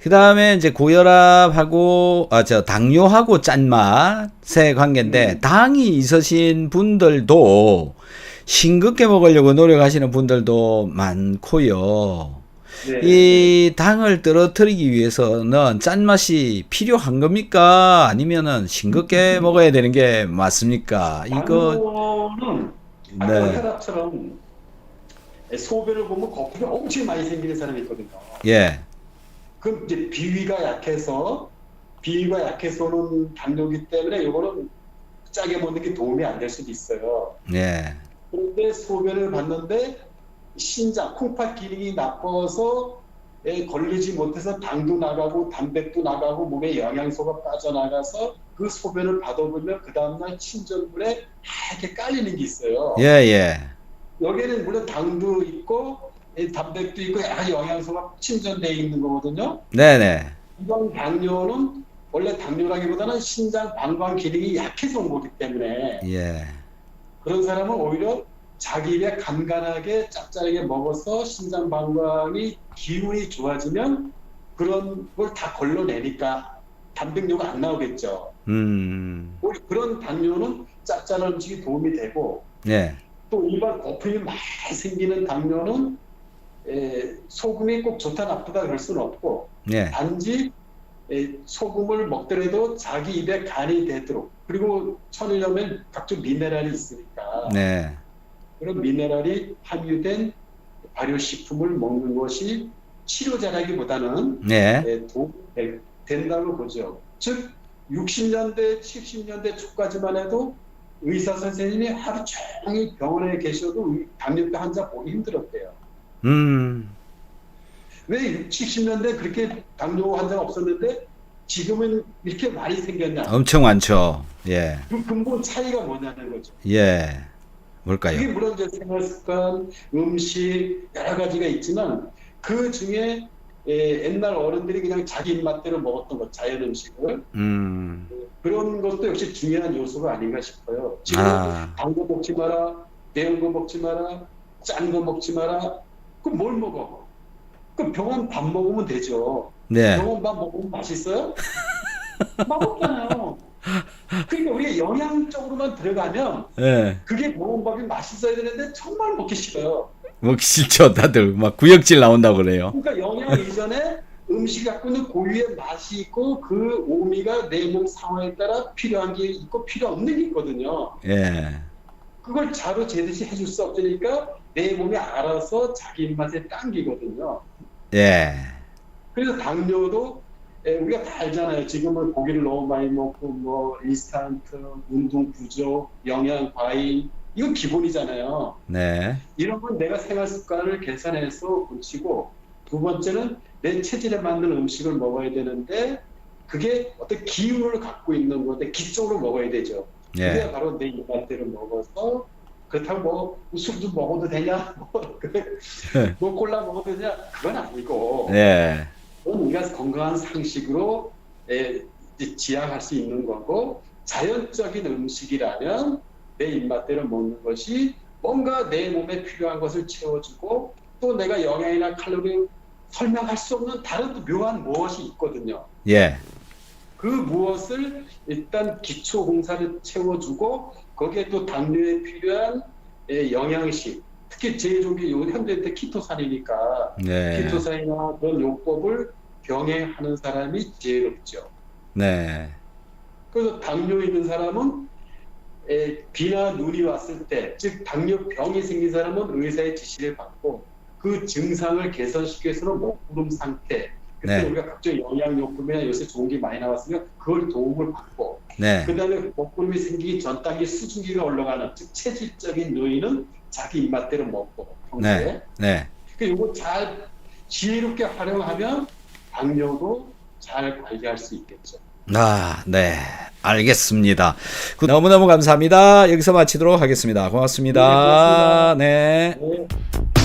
그 다음에 이제 고혈압하고, 아, 저, 당뇨하고 짠맛의 관계인데, 당이 있으신 분들도 싱겁게 먹으려고 노력하시는 분들도 많고요. 네. 이 당을 떨어뜨리기 위해서는 짠맛이 필요한 겁니까? 아니면은 싱겁게 먹어야 되는 게 맞습니까? 이거, 네. 혈압처럼 소변을 보면 거품이 엄청 많이 생기는 사람이 있거든요. 예, 그럼 이제 비위가 약해서 비위가 약해서 오는 당뇨기 때문에 이거는 짜게 먹는 게 도움이 안 될 수도 있어요. 예, 그런데 소변을 봤는데 신장, 콩팥 기능이 나빠서 에 걸리지 못해서 당도 나가고 담백도 나가고 몸에 영양소가 빠져나가서 그 소변을 받아보면 그 다음날 친전물에 하얗게 깔리는 게 있어요. 예, 예. 여기에는 물론 당도 있고 에, 담백도 있고 여러 영양소가 침전되어 있는 거거든요. 네네. 이번 당뇨는 원래 당뇨라기보다는 신장 방광 기능이 약해서 온 거기 때문에 예. 그런 사람은 오히려 자기 입에 간간하게 짭짤하게 먹어서 신장 방광이 기운이 좋아지면 그런 걸 다 걸러내니까 단백뇨가 안 나오겠죠. 음, 오히려 그런 당뇨는 짭짤한 음식이 도움이 되고 예. 또 일반 거품이 많이 생기는 당뇨는 에, 소금이 꼭 좋다 나쁘다 그럴 수는 없고 예. 단지 에, 소금을 먹더라도 자기 입에 간이 되도록 그리고 천일염엔 각종 미네랄이 있으니까 네. 그런 미네랄이 함유된 발효식품을 먹는 것이 치료자라기보다는 네. 에, 도움이 될- 된다고 보죠. 즉 60년대, 70년대 초까지만 해도 의사 선생님이 하루 종일 병원에 계셔도 의- 당뇨병 환자 보기 힘들었대요. 음, 왜 60, 70년대 그렇게 당뇨 환자가 없었는데 지금은 이렇게 많이 생겼냐? 엄청 많죠. 예. 그 근본 차이가 뭐냐는 거죠. 예. 뭘까요? 그게 물론 이제 생활 습관, 음식 여러 가지가 있지만 그 중에 예, 옛날 어른들이 그냥 자기 입맛대로 먹었던 것, 자연 음식을 음, 그런 것도 역시 중요한 요소가 아닌가 싶어요. 지금 아, 단거 먹지 마라, 매운 거 먹지 마라, 짠 거 먹지 마라. 그럼 뭘 먹어? 그럼 병원 밥 먹으면 되죠. 네. 병원 밥 먹으면 맛있어요? 맛없잖아요. 그러니까 우리가 영양적으로만 들어가면 예. 그게 병원 밥이 맛있어야 되는데 정말 먹기 싫어요. 먹기 싫죠. 다들 막 구역질 나온다고 그래요. 그러니까 영양 이전에 음식 갖고 있는 고유의 맛이 있고 그 오미가 내 몸 상황에 따라 필요한 게 있고 필요 없는 게 있거든요. 예. 그걸 자로 재듯이 해줄 수 없으니까 내 몸이 알아서 자기 입맛에 당기거든요. 예. 그래서 당뇨도 에, 우리가 다 알잖아요. 지금은 고기를 너무 많이 먹고 뭐 인스턴트, 운동 부족, 영양 과잉 이건 기본이잖아요. 네. 이런 건 내가 생활 습관을 개선해서 고치고 두 번째는 내 체질에 맞는 음식을 먹어야 되는데 그게 어떤 기운을 갖고 있는 건데 기적으로 먹어야 되죠. 예. 그게 바로 내 입맛대로 먹어서 그렇다고 뭐 술도 먹어도 되냐? 뭐, 그래, 뭐 콜라 먹어도 되냐? 그건 아니고 예. 그건 우리가 건강한 상식으로 에, 이제 지향할 수 있는 거고 자연적인 음식이라면 내 입맛대로 먹는 것이 뭔가 내 몸에 필요한 것을 채워주고 또 내가 영양이나 칼로리 설명할 수 없는 다른 또 묘한 무엇이 있거든요. 예. 그 무엇을 일단 기초 공사를 채워주고 거기에 또 당뇨에 필요한 에, 영양식 특히 제일 좋은 게 요즘 현대 때 키토산이니까 네. 키토산이나 그런 요법을 병행하는 사람이 제일 없죠. 네. 그래서 당뇨 있는 사람은 에, 비나 눈이 왔을 때, 즉 당뇨병이 생긴 사람은 의사의 지시를 받고 그 증상을 개선시키기 위해서는 목구름 상태, 그때 네. 우리가 각종 영양요법이나 요새 좋은 게 많이 나왔으면 그걸 도움을 받고 네. 그다음에 목구름이 생기기 전 단계 수증기가 올라가는 즉 체질적인 요인은 자기 입맛대로 먹고 평소에 네. 네. 그 요거 잘 지혜롭게 활용하면 당뇨도 잘 관리할 수 있겠죠. 아, 네. 알겠습니다. 그, 너무너무 감사합니다. 여기서 마치도록 하겠습니다. 고맙습니다. 네. 네.